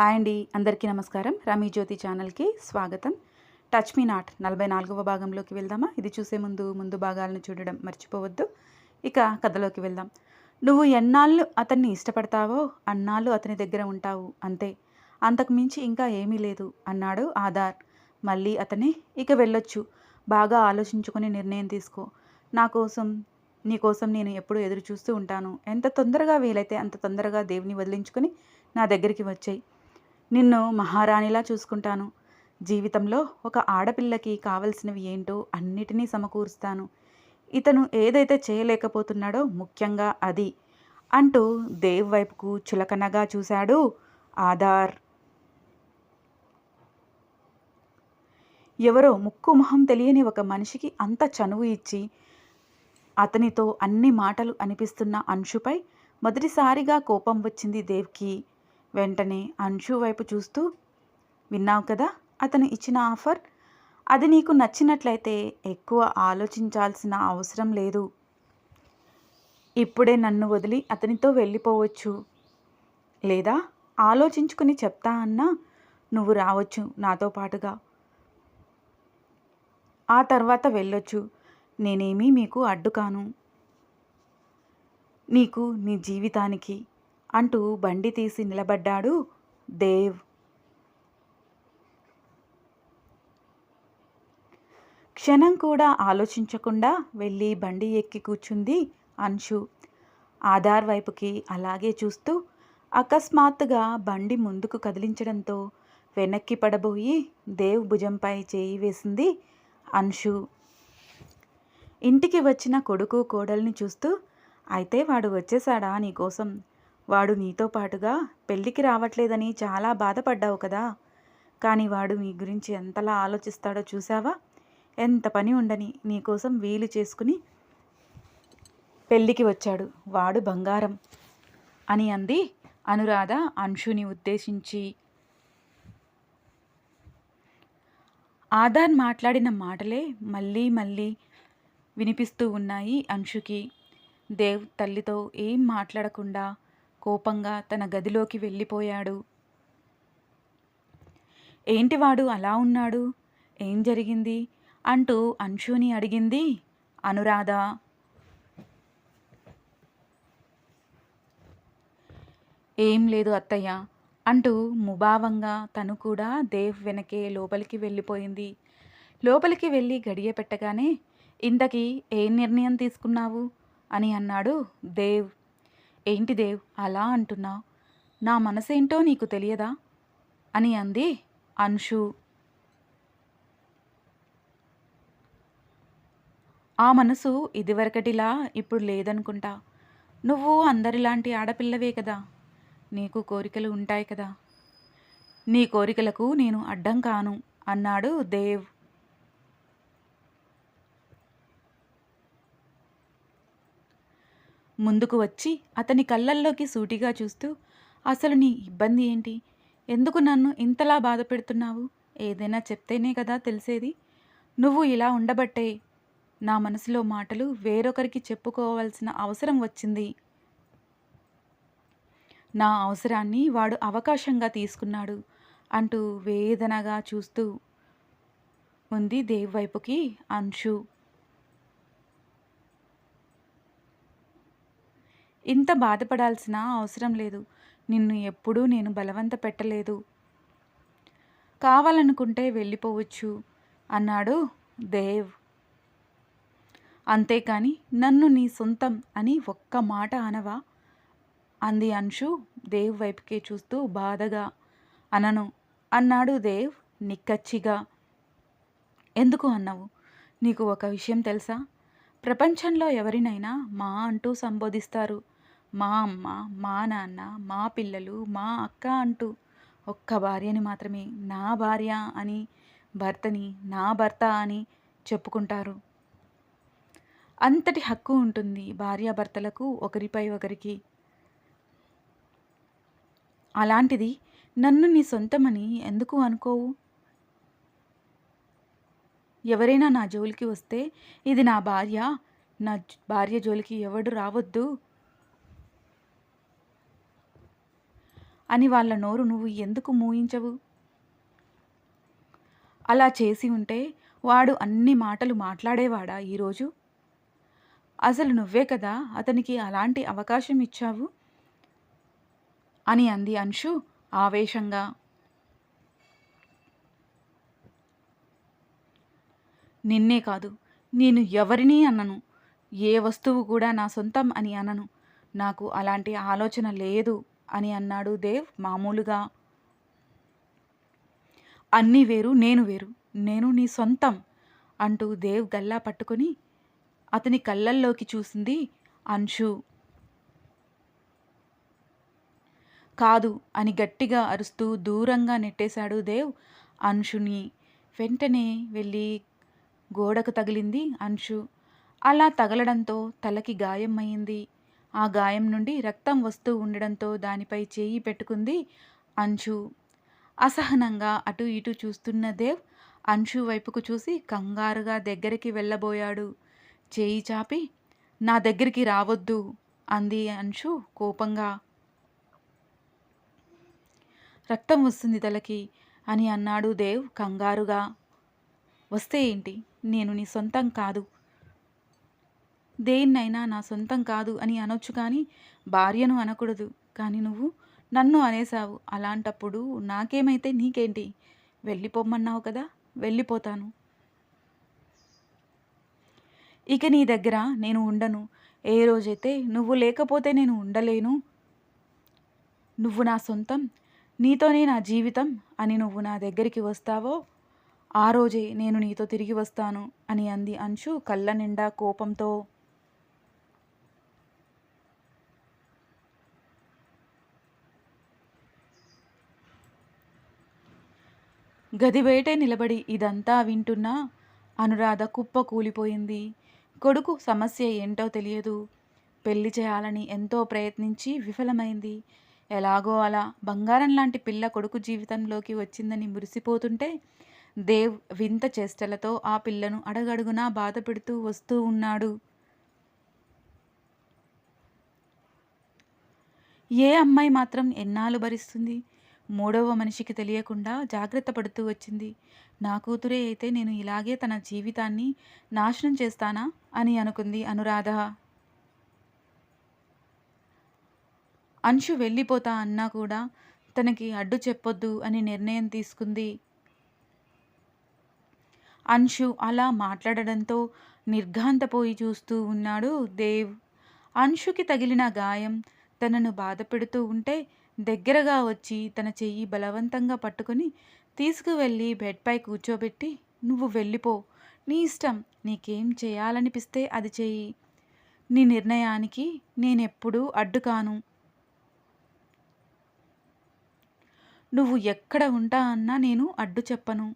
Hi అండి. అందరికీ నమస్కారం. రమీ జ్యోతి ఛానల్కి స్వాగతం. టచ్ మీ నాట్ నలభై నాలుగవ భాగంలోకి వెళ్దామా? ఇది చూసే ముందు ముందు భాగాలను చూడడం మర్చిపోవద్దు. ఇక కథలోకి వెళ్దాం. నువ్వు ఎన్నాళ్ళు అతన్ని ఇష్టపడతావో అన్నాళ్ళు అతని దగ్గర ఉంటావు అంతే. అంతకు మించి ఇంకా ఏమీ లేదు అన్నాడు ఆధార్. మళ్ళీ అతనే ఇక వెళ్ళొచ్చు. బాగా ఆలోచించుకొని నిర్ణయం తీసుకో. నా కోసం నీ కోసం నేను ఎప్పుడూ ఎదురు చూస్తూ ఉంటాను. ఎంత తొందరగా వీలైతే అంత తొందరగా దేవుని వదిలించుకొని నా దగ్గరికి వచ్చాయి. నిన్ను మహారాణిలా చూసుకుంటాను. జీవితంలో ఒక ఆడపిల్లకి కావలసినవి ఏంటో అన్నిటినీ సమకూరుస్తాను. ఇతను ఏదైతే చేయలేకపోతున్నాడో ముఖ్యంగా అది అంటూ దేవ్ వైపుకు చులకనగా చూశాడు ఆధార్. ఎవరో ముక్కు మొహం తెలియని ఒక మనిషికి అంత చనువు ఇచ్చి అతనితో అన్ని మాటలు అనిపిస్తున్న అంశుపై మొదటిసారిగా కోపం వచ్చింది దేవ్కి. వెంటనే అంశు వైపు చూస్తూ విన్నావు కదా అతను ఇచ్చిన ఆఫర్? అది నీకు నచ్చినట్లయితే ఎక్కువ ఆలోచించాల్సిన అవసరం లేదు. ఇప్పుడే నన్ను వదిలి అతనితో వెళ్ళిపోవచ్చు. లేదా ఆలోచించుకుని చెప్తా అన్నా నువ్వు రావచ్చు నాతో పాటుగా. ఆ తర్వాత వెళ్ళొచ్చు. నేనేమీ మీకు అడ్డుకాను. నీకు నీ జీవితానికి అంటూ బండి తీసి నిలబడ్డాడు దేవ్. క్షణం కూడా ఆలోచించకుండా వెళ్ళి బండి ఎక్కి కూర్చుంది అంశు. ఆధార్ వైపుకి అలాగే చూస్తూ అకస్మాత్తుగా బండి ముందుకు కదిలించడంతో వెనక్కి పడబోయి దేవ్ భుజంపై చేయి వేసింది అంశు. ఇంటికి వచ్చిన కొడుకు కోడల్ని చూస్తూ అయితే వాడు వచ్చేసాడా నీకోసం? వాడు నీతో పాటుగా పెళ్ళికి రావట్లేదని చాలా బాధపడ్డావు కదా. కానీ వాడు నీ గురించి ఎంతలా ఆలోచిస్తాడో చూసావా ఎంత పని ఉండని నీకోసం వీలు చేసుకుని పెళ్ళికి వచ్చాడు వాడు బంగారం అని అంది అనురాధ అంశుని ఉద్దేశించి. ఆధార్ మాట్లాడిన మాటలే మళ్ళీ మళ్ళీ వినిపిస్తూ ఉన్నాయి అంశుకి. దేవ్ తల్లితో ఏం మాట్లాడకుండా కోపంగా తన గదిలోకి వెళ్ళిపోయాడు. ఏంటి వాడు అలా ఉన్నాడు? ఏం జరిగింది అంటూ అంశుని అడిగింది అనురాధ. ఏం లేదు అత్తయ్య అంటూ ముభావంగా తను కూడా దేవ్ వెనకే లోపలికి వెళ్ళిపోయింది. లోపలికి వెళ్ళి గడియ పెట్టగానే ఇంతకీ ఏ నిర్ణయం తీసుకున్నావు అని అన్నాడు దేవ్. ఏంటి దేవ్ అలా అంటున్నావు నా మనసేంటో నీకు తెలియదా? అని అంది అంశు. ఆ మనసు ఇదివరకటిలా ఇప్పుడు లేదనుకుంటా. నువ్వు అందరిలాంటి ఆడపిల్లవే కదా. నీకు కోరికలు ఉంటాయి కదా. నీ కోరికలకు నేను అడ్డం కాను అన్నాడు దేవ్. ముందుకు వచ్చి అతని కళ్ళల్లోకి సూటిగా చూస్తూ అసలు నీ ఇబ్బంది ఏంటి? ఎందుకు నన్ను ఇంతలా బాధ పెడుతున్నావు? ఏదైనా చెప్తేనే కదా తెలిసేది. నువ్వు ఇలా ఉండబట్టే నా మనసులో మాటలు వేరొకరికి చెప్పుకోవాల్సిన అవసరం వచ్చింది. నా అవసరాన్ని వాడు అవకాశంగా తీసుకున్నాడు అంటూ వేదనగా చూస్తూ ఉంది దేవ్ వైపుకి అంశు. ఇంత బాధపడాల్సిన అవసరం లేదు. నిన్ను ఎప్పుడూ నేను బలవంత పెట్టలేదు. కావాలనుకుంటే వెళ్ళిపోవచ్చు అన్నాడు దేవ్. అంతేకాని నన్ను నీ సొంతం అని ఒక్క మాట అనవా? అంది అంశు దేవ్ వైపుకే చూస్తూ బాధగా. అనను అన్నాడు దేవ్ నిక్కచ్చిగా. ఎందుకు అన్నావు? నీకు ఒక విషయం తెలుసా? ప్రపంచంలో ఎవరినైనా మా అంటూ సంబోధిస్తారు. మా అమ్మ మా నాన్న మా పిల్లలు మా అక్క అంటూ ఒక్క భార్యని మాత్రమే నా భార్య అని భర్తని నా భర్త అని చెప్పుకుంటారు. అంతటి హక్కు ఉంటుంది భార్యాభర్తలకు ఒకరిపై ఒకరికి. అలాంటిది నన్ను నీ సొంతమని ఎందుకు అనుకోవు? ఎవరైనా నా జోలికి వస్తే ఇది నా భార్య. నా భార్య జోలికి ఎవడు రావద్దు. అని వాళ్ళ నోరు నువ్వు ఎందుకు మూయించవు? అలా చేసి ఉంటే వాడు అన్ని మాటలు మాట్లాడేవాడా ఈరోజు? అసలు నువ్వే కదా అతనికి అలాంటి అవకాశం ఇచ్చావు? అని అంది అంశు ఆవేశంగా. నిన్నే కాదు నేను ఎవరినీ అన్నను. ఏ వస్తువు కూడా నా సొంతం అని అనను. నాకు అలాంటి ఆలోచన లేదు అని అన్నాడు దేవ్ మామూలుగా. అన్నీ వేరు నేను వేరు నేను నీ సొంతం అంటూ దేవ్ గల్లా పట్టుకొని అతని కళ్ళల్లోకి చూసింది అంశు. కాదు అని గట్టిగా అరుస్తూ దూరంగా నెట్టేశాడు దేవ్ అంశుని. వెంటనే వెళ్ళి గోడకు తగిలింది అంశు. అలా తగలడంతో తలకి గాయం అయింది ఆ గాయం నుండి రక్తం వస్తూ ఉండడంతో దానిపై చేయి పెట్టుకుంది అంశు. అసహనంగా అటు ఇటు చూస్తున్న దేవ్ అంశు వైపుకు చూసి కంగారుగా దగ్గరికి వెళ్ళబోయాడు. చేయి చాపి నా దగ్గరికి రావద్దు అంది అంశు కోపంగా. రక్తం వస్తుంది తలకి అని అన్నాడు దేవ్ కంగారుగా. వస్తే ఏంటి? నేను నీ సొంతం కాదు. దేన్నైనా నా సొంతం కాదు అని అనొచ్చు కానీ భార్యను అనకూడదు. కానీ నువ్వు నన్ను అనేసావు అలాంటప్పుడు నాకేమైతే నీకేంటి? వెళ్ళిపోమ్మన్నావు కదా? వెళ్ళిపోతాను. ఇక నీ దగ్గర నేను ఉండను. ఏ రోజైతే నువ్వు లేకపోతే నేను ఉండలేను. నువ్వు నా సొంతం. నీతోనే నా జీవితం అని నువ్వు నా దగ్గరికి వస్తావో ఆ రోజే నేను నీతో తిరిగి వస్తాను అని అంది అంశు కళ్ళ నిండా కోపంతో. గది బయటే నిలబడి ఇదంతా వింటున్నా అనురాధ కుప్ప కూలిపోయింది. కొడుకు సమస్య ఏంటో తెలియదు. పెళ్ళి చేయాలని ఎంతో ప్రయత్నించి విఫలమైంది. ఎలాగో అలా బంగారం లాంటి పిల్ల కొడుకు జీవితంలోకి వచ్చిందని మురిసిపోతుంటే దేవ్ వింత చేష్టలతో ఆ పిల్లను అడగడుగునా బాధ పెడుతూ వస్తూ ఉన్నాడు. ఏ అమ్మాయి మాత్రం ఎన్నాళ్ళు భరిస్తుంది? మూడవ మనిషికి తెలియకుండా జాగ్రత్త పడుతూ వచ్చింది. నా కూతురే అయితే నేను ఇలాగే తన జీవితాన్ని నాశనం చేస్తానా? అని అనుకుంది అనురాధ. అంశు వెళ్ళిపోతా అన్నా కూడా తనకి అడ్డు చెప్పొద్దు అని నిర్ణయం తీసుకుంది. అంశు అలా మాట్లాడడంతో నిర్ఘాంతపోయి చూస్తూ ఉన్నాడు దేవ్. అంశుకి తగిలిన గాయం తనను బాధ పెడుతూ ఉంటే దగ్గరగా వచ్చి తన చెయ్యి బలవంతంగా పట్టుకొని తీసుకువెళ్ళి బెడ్పై కూర్చోబెట్టి నువ్వు వెళ్ళిపో. నీ ఇష్టం. నీకేం చేయాలనిపిస్తే అది చెయ్యి. నీ నిర్ణయానికి నేనెప్పుడూ అడ్డుకాను. నువ్వు ఎక్కడ ఉంటా అన్నా నేను అడ్డు చెప్పను.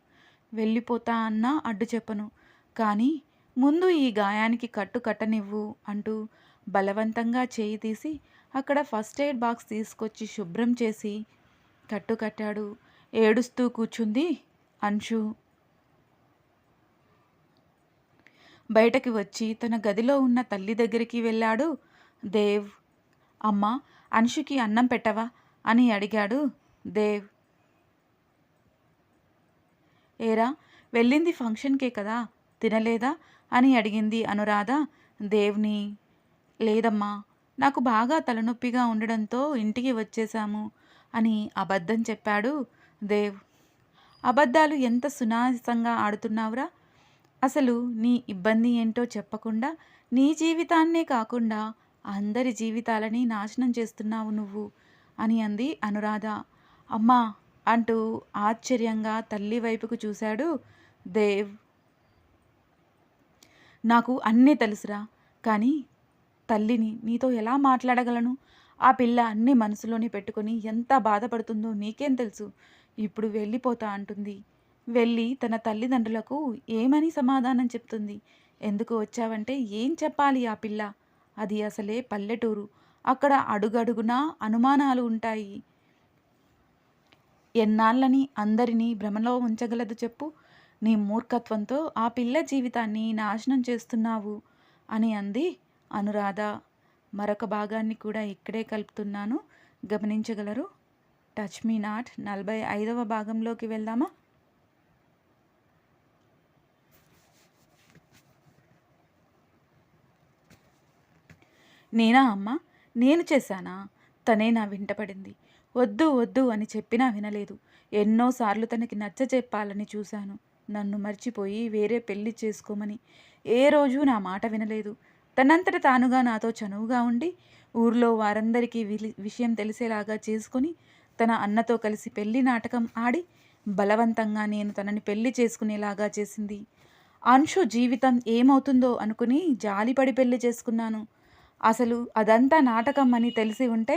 వెళ్ళిపోతా అన్నా అడ్డు చెప్పను. కానీ ముందు ఈ గాయానికి కట్టు కట్టనివ్వు అంటూ బలవంతంగా చేయి తీసి అక్కడ ఫస్ట్ ఎయిడ్ బాక్స్ తీసుకొచ్చి శుభ్రం చేసి కట్టు కట్టాడు. ఏడుస్తూ కూర్చుంది అంశు. బయటకి వచ్చి తన గదిలో ఉన్న తల్లి దగ్గరికి వెళ్ళాడు. దేవ్. అమ్మ అంశుకి అన్నం పెట్టవా అని అడిగాడు దేవ్. ఏరా వెళ్ళింది ఫంక్షన్కే కదా తినలేదా? అని అడిగింది అనురాధ. దేవ్ని లేదమ్మా నాకు బాగా తలనొప్పిగా ఉండడంతో ఇంటికి వచ్చేశాము అని అబద్ధం చెప్పాడు దేవ్. అబద్ధాలు ఎంత సునాసంగా ఆడుతున్నావురా? అసలు నీ ఇబ్బంది ఏంటో చెప్పకుండా నీ జీవితాన్నే కాకుండా అందరి జీవితాలని నాశనం చేస్తున్నావు నువ్వు అని అంది అనురాధ. అమ్మా అంటూ ఆశ్చర్యంగా తల్లి వైపుకు చూశాడు దేవ్. నాకు అన్నీ తెలుసురా కానీ తల్లిని నీతో ఎలా మాట్లాడగలను? ఆ పిల్ల అన్ని మనసులోనే పెట్టుకొని ఎంత బాధపడుతుందో నీకేం తెలుసు? ఇప్పుడు వెళ్ళిపోతా అంటుంది. వెళ్ళి తన తల్లిదండ్రులకు ఏమని సమాధానం చెప్తుంది? ఎందుకు వచ్చావంటే ఏం చెప్పాలి ఆ పిల్ల? అది అసలే పల్లెటూరు. అక్కడ అడుగడుగునా అనుమానాలు ఉంటాయి. ఎన్నాళ్ళని అందరినీ భ్రమలో ఉంచగలదు చెప్పు. నీ మూర్ఖత్వంతో ఆ పిల్ల జీవితాన్ని నాశనం చేస్తున్నావు అని అంది అనురాధ. మరొక భాగాన్ని కూడా ఇక్కడే కలుపుతున్నాను. గమనించగలరు? టచ్ మీ నాట్ నలభై ఐదవ భాగంలోకి వెళ్దామా? నేనా అమ్మ? నేను చేశానా? తనే నా వెంటపడింది వద్దు వద్దు అని చెప్పినా వినలేదు. ఎన్నోసార్లు తనకి నచ్చ చెప్పాలని చూశాను. నన్ను మర్చిపోయి వేరే పెళ్ళి చేసుకోమని. ఏ రోజు నా మాట వినలేదు. తనంతట తానుగా నాతో చనువుగా ఉండి ఊర్లో వారందరికీ విషయం తెలిసేలాగా చేసుకొని తన అన్నతో కలిసి పెళ్ళి నాటకం ఆడి బలవంతంగా నేను తనని పెళ్ళి చేసుకునేలాగా చేసింది. అంశు జీవితం ఏమవుతుందో అనుకుని జాలిపడి పెళ్ళి చేసుకున్నాను. అసలు అదంతా నాటకం అని తెలిసి ఉంటే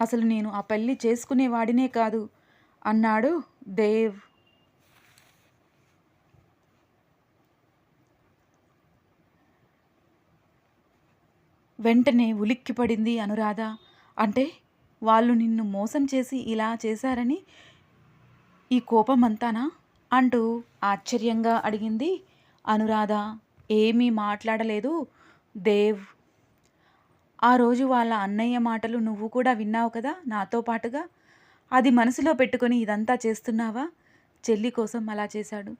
అసలు నేను ఆ పెళ్ళి చేసుకునేవాడినే కాదు అన్నాడు దేవ్. వెంటనే ఉలిక్కిపడింది అనురాధ. అంటే వాళ్ళు నిన్ను మోసం చేసి ఇలా చేశారని ఈ కోపం అంతానా అంటూ ఆశ్చర్యంగా అడిగింది అనురాధ. ఏమీ మాట్లాడలేదు దేవ్. ఆ రోజు వాళ్ళ అన్నయ్య మాటలు నువ్వు కూడా విన్నావు కదా నాతో పాటుగా? అది మనసులో పెట్టుకొని ఇదంతా చేస్తున్నావా? చెల్లి కోసం అలా చేశాడు.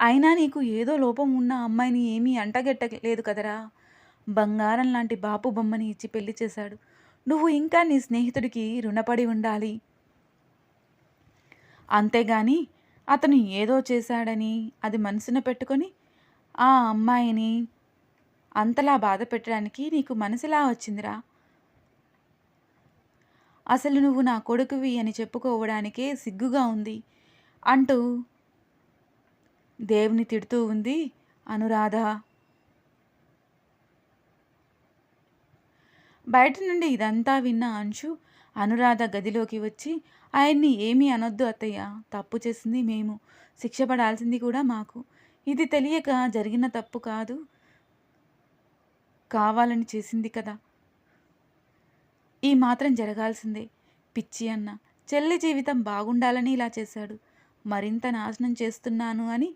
అయినా నీకు ఏదో లోపం ఉన్న అమ్మాయిని ఏమీ అంటగెట్టలేదు కదరా? బంగారం లాంటి బాపు బొమ్మని ఇచ్చి పెళ్ళి చేశాడు. నువ్వు ఇంకా నీ స్నేహితుడికి రుణపడి ఉండాలి. అంతేగాని అతను ఏదో చేశాడని అది మనసున పెట్టుకొని ఆ అమ్మాయిని అంతలా బాధ పెట్టడానికి నీకు మనసులా వచ్చిందిరా. అసలు నువ్వు నా కొడుకువి అని చెప్పుకోవడానికే సిగ్గుగా ఉంది అంటూ దేవుని తిడుతూ ఉంది అనురాధ. బయట నుండి ఇదంతా విన్న అంశు అనురాధ గదిలోకి వచ్చి ఆయన్ని ఏమీ అనొద్దు అత్తయ్య తప్పు చేసింది మేము శిక్ష పడాల్సింది కూడా మాకు. ఇది తెలియక జరిగిన తప్పు కాదు. కావాలని చేసింది కదా. ఈ మాత్రం జరగాల్సిందే. పిచ్చి అన్న చెల్లి జీవితం బాగుండాలని ఇలా చేశాడు. మరింత నాశనం చేస్తున్నాను అని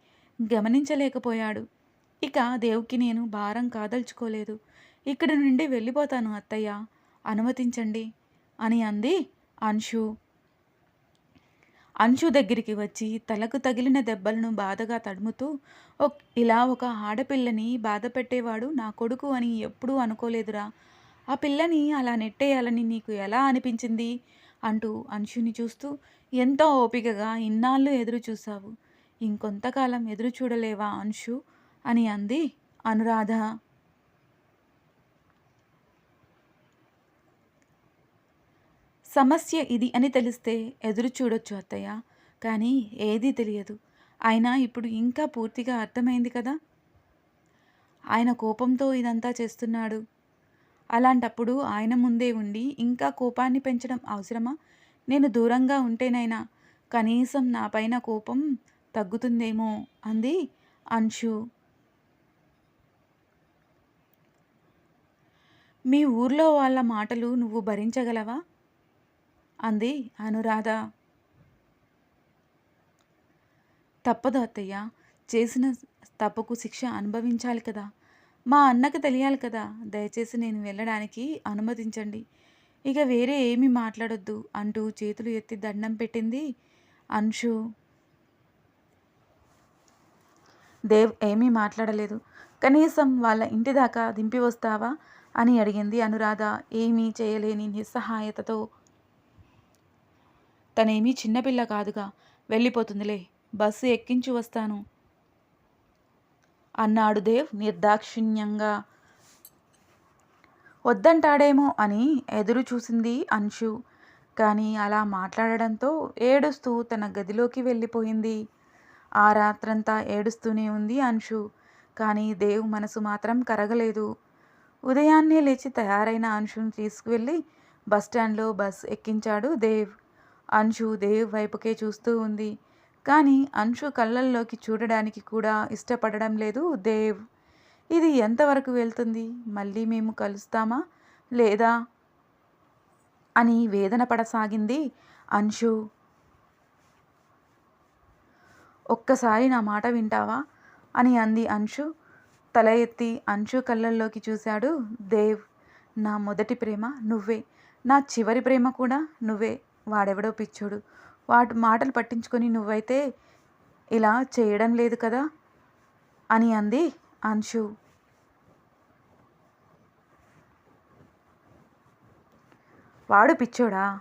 గమనించలేకపోయాడు. ఇక దేవుకి నేను భారం కాదల్చుకోలేదు. ఇక్కడి నుండి వెళ్ళిపోతాను అత్తయ్య. అనుమతించండి. అని అంది అంశు. అంశు దగ్గరికి వచ్చి తలకు తగిలిన దెబ్బలను బాధగా తడుముతూ ఇలా ఒక ఆడపిల్లని బాధ పెట్టేవాడు నా కొడుకు అని ఎప్పుడూ అనుకోలేదురా. ఆ పిల్లని అలా నెట్టేయాలని నీకు ఎలా అనిపించింది అంటూ అంశుని చూస్తూ ఎంతో ఓపికగా ఇన్నాళ్ళు ఎదురు చూశావు. ఇంకొంతకాలం ఎదురు చూడలేవా అంశు అని అంది అనురాధ. సమస్య ఇది అని తెలిస్తే ఎదురు చూడొచ్చు అత్తయ్య. కానీ ఏదీ తెలియదు. అయినా ఇప్పుడు ఇంకా పూర్తిగా అర్థమైంది కదా? ఆయన కోపంతో ఇదంతా చేస్తున్నాడు. అలాంటప్పుడు ఆయన ముందే ఉండి ఇంకా కోపాన్ని పెంచడం అవసరమా? నేను దూరంగా ఉంటేనైనా కనీసం నా పైన కోపం తగ్గుతుందేమో అంది అంశు. మీ ఊర్లో వాళ్ళ మాటలు నువ్వు భరించగలవా? అంది అనురాధ. తప్పదు అత్తయ్య చేసిన తప్పుకు శిక్ష అనుభవించాలి కదా. మా అన్నకు తెలియాలి కదా. దయచేసి నేను వెళ్ళడానికి అనుమతించండి. ఇక వేరే ఏమీ మాట్లాడొద్దు అంటూ చేతులు ఎత్తి దండం పెట్టింది అంశు. దేవ్ ఏమీ మాట్లాడలేదు. కనీసం వాళ్ళ ఇంటి దాకా దింపి వస్తావా? అని అడిగింది అనురాధ. ఏమీ చేయలేని నిస్సహాయతతో తనేమీ చిన్నపిల్ల కాదుగా. వెళ్ళిపోతుందిలే. బస్సు ఎక్కించి వస్తాను. అన్నాడు దేవ్ నిర్దాక్షిణ్యంగా. వద్దంటాడేమో అని ఎదురు చూసింది అంశు. కానీ అలా మాట్లాడడంతో ఏడుస్తూ తన గదిలోకి వెళ్ళిపోయింది. ఆ రాత్రంతా ఏడుస్తూనే ఉంది అంశు. కానీ దేవ్ మనసు మాత్రం కరగలేదు. ఉదయాన్నే లేచి తయారైన అంశుని తీసుకువెళ్ళి బస్టాండ్లో బస్ ఎక్కించాడు దేవ్. అంశు దేవ్ వైపుకే చూస్తూ ఉంది. కానీ అంశు కళ్ళల్లోకి చూడడానికి కూడా ఇష్టపడడం లేదు దేవ్. ఇది ఎంతవరకు వెళ్తుంది? మళ్ళీ మేము కలుస్తామా? లేదా? అని వేదన పడసాగింది అంశు. ఒక్కసారి నా మాట వింటావా? అని అంది అంశు. తల ఎత్తి అంశు కళ్ళల్లోకి చూశాడు దేవ్. నా మొదటి ప్రేమ నువ్వే. నా చివరి ప్రేమ కూడా నువ్వే. వాడెవడో పిచ్చోడు. వాటి మాటలు పట్టించుకొని నువ్వైతే ఇలా చేయడం లేదు కదా? అని అంది అంశు. వాడు పిచ్చోడా?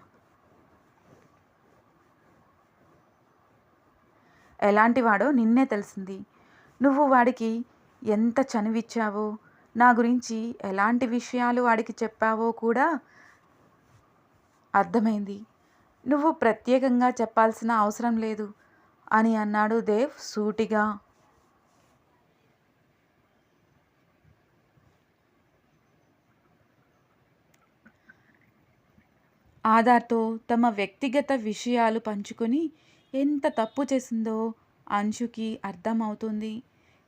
ఎలాంటి వాడో నిన్నే తెలిసింది. నువ్వు వాడికి ఎంత చనువిచ్చావో నా గురించి ఎలాంటి విషయాలు వాడికి చెప్పావో కూడా అర్థమైంది. నువ్వు ప్రత్యేకంగా చెప్పాల్సిన అవసరం లేదు అని అన్నాడు దేవ్ సూటిగా. ఆధార్తో తమ వ్యక్తిగత విషయాలు పంచుకొని ఎంత తప్పు చేసిందో అంశుకి అర్థమవుతుంది.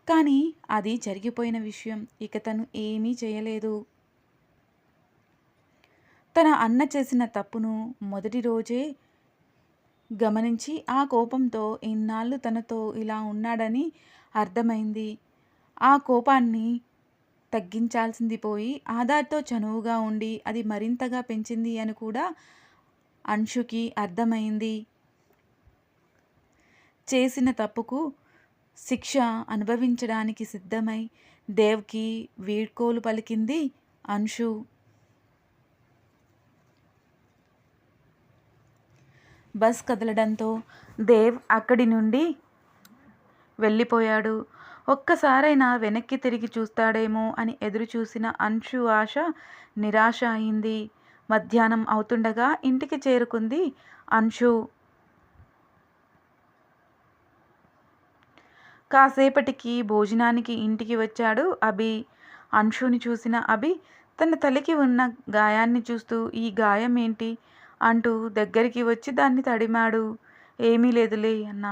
కానీ అది జరిగిపోయిన విషయం ఇక తను ఏమీ చేయలేదు. తన అన్న చేసిన తప్పును మొదటి రోజే గమనించి ఆ కోపంతో ఇన్నాళ్ళు తనతో ఇలా ఉన్నాడని అర్థమైంది. ఆ కోపాన్ని తగ్గించాల్సింది పోయి ఆధార్తో చనువుగా ఉండి అది మరింతగా పెంచింది అని కూడా అంశుకి అర్థమైంది. చేసిన తప్పుకు శిక్ష అనుభవించడానికి సిద్ధమై దేవ్కి వీడ్కోలు పలికింది అంశు. బస్ కదలడంతో దేవ్ అక్కడి నుండి వెళ్ళిపోయాడు. ఒక్కసారైనా వెనక్కి తిరిగి చూస్తాడేమో అని ఎదురు చూసిన అంశు ఆశ నిరాశ అయింది. మధ్యాహ్నం అవుతుండగా ఇంటికి చేరుకుంది అంశు. కాసేపటికి భోజనానికి ఇంటికి వచ్చాడు అభి. అంశుని చూసిన అభి తన తల్లికి ఉన్న గాయాన్ని చూస్తూ ఈ గాయం ఏంటి? అంటూ దగ్గరికి వచ్చి దాన్ని తడిమాడు. ఏమీ లేదులే అన్న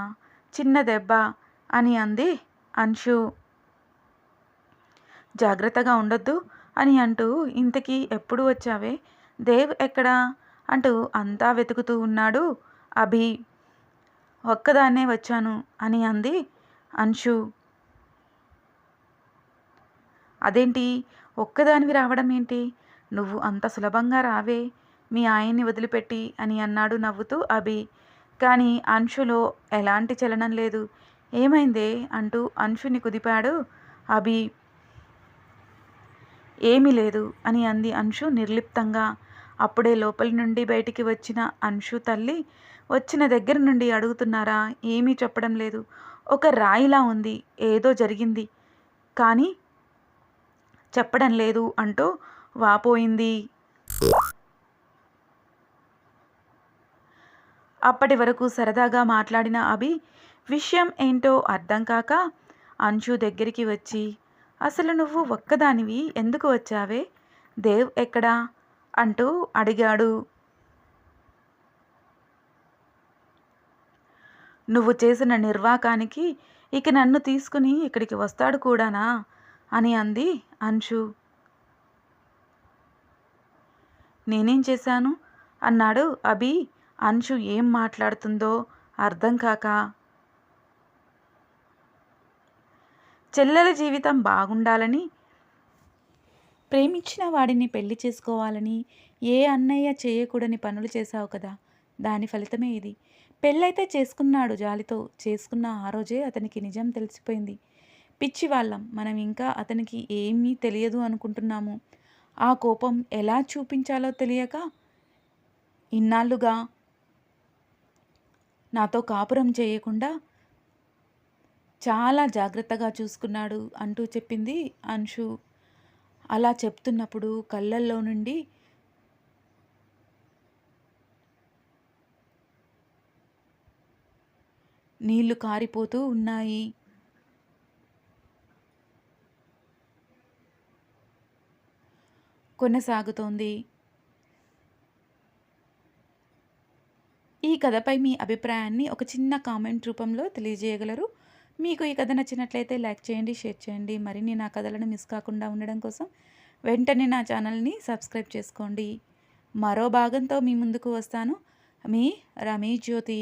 చిన్న దెబ్బ అని అంది అంశు. జాగ్రత్తగా ఉండొద్దు అని అంటూ ఇంతకీ ఎప్పుడు వచ్చావే? దేవ్ ఎక్కడా అంటూ అంతా వెతుకుతూ ఉన్నాడు అభి. ఒక్కదాన్నే వచ్చాను అని అంది అంశు. అదేంటి? ఒక్కదానివి రావడం ఏంటి? నువ్వు అంత సులభంగా రావే. మీ ఆయన్ని వదిలిపెట్టి అని అన్నాడు నవ్వుతూ అభి. కానీ అంశులో ఎలాంటి చలనం లేదు. ఏమైందే అంటూ అంశుని కుదిపాడు. అభి ఏమీ లేదు అని అంది అంశు నిర్లిప్తంగా. అప్పుడే లోపలి నుండి బయటికి వచ్చిన అంశు తల్లి వచ్చిన దగ్గర నుండి అడుగుతున్నారా? ఏమీ చెప్పడం లేదు. ఒక రాయిలా ఉంది ఏదో జరిగింది. కానీ చెప్పడం లేదు అంటూ వాపోయింది. అప్పటి వరకు సరదాగా మాట్లాడిన అభి విషయం ఏంటో అర్థం కాక అంశు దగ్గరికి వచ్చి అసలు నువ్వు ఒక్కదానివి ఎందుకు వచ్చావే? దేవ్ ఎక్కడా? అంటూ అడిగాడు. నువ్వు చేసిన నిర్వాకానికి ఇక నన్ను తీసుకుని ఇక్కడికి వస్తాడు కూడానా? అని అంది అంశు నేనేం చేశాను? అన్నాడు అభి. అంశు ఏం మాట్లాడుతుందో అర్థం కాక చెల్లెల జీవితం బాగుండాలని ప్రేమించిన వాడిని పెళ్ళి చేసుకోవాలని ఏ అన్నయ్య చేయకూడని పనులు చేశావు కదా? దాని ఫలితమే ఇది. పెళ్ళైతే చేసుకున్నాడు జాలితో చేసుకున్న ఆ రోజే అతనికి నిజం తెలిసిపోయింది. పిచ్చి వాళ్ళం మనం ఇంకా అతనికి ఏమీ తెలియదు అనుకుంటున్నాము. ఆ కోపం ఎలా చూపించాలో తెలియక ఇన్నాళ్ళుగా నాతో కాపురం చేయకుండా చాలా జాగ్రత్తగా చూసుకున్నాడు అంటూ చెప్పింది అంశు. అలా చెప్తున్నప్పుడు కళ్ళల్లో నుండి నీళ్ళు కారిపోతూ ఉన్నాయి. కొనసాగుతోంది. ఈ కథపై మీ అభిప్రాయాన్ని ఒక చిన్న కామెంట్ రూపంలో తెలియజేయగలరు. మీకు ఈ కథ నచ్చినట్లయితే లైక్ చేయండి షేర్ చేయండి. మరిన్ని నా కథలను మిస్ కాకుండా ఉండడం కోసం వెంటనే నా ఛానల్ని సబ్స్క్రైబ్ చేసుకోండి. మరో భాగంతో మీ ముందుకు వస్తాను. మీ రమేష్ జ్యోతి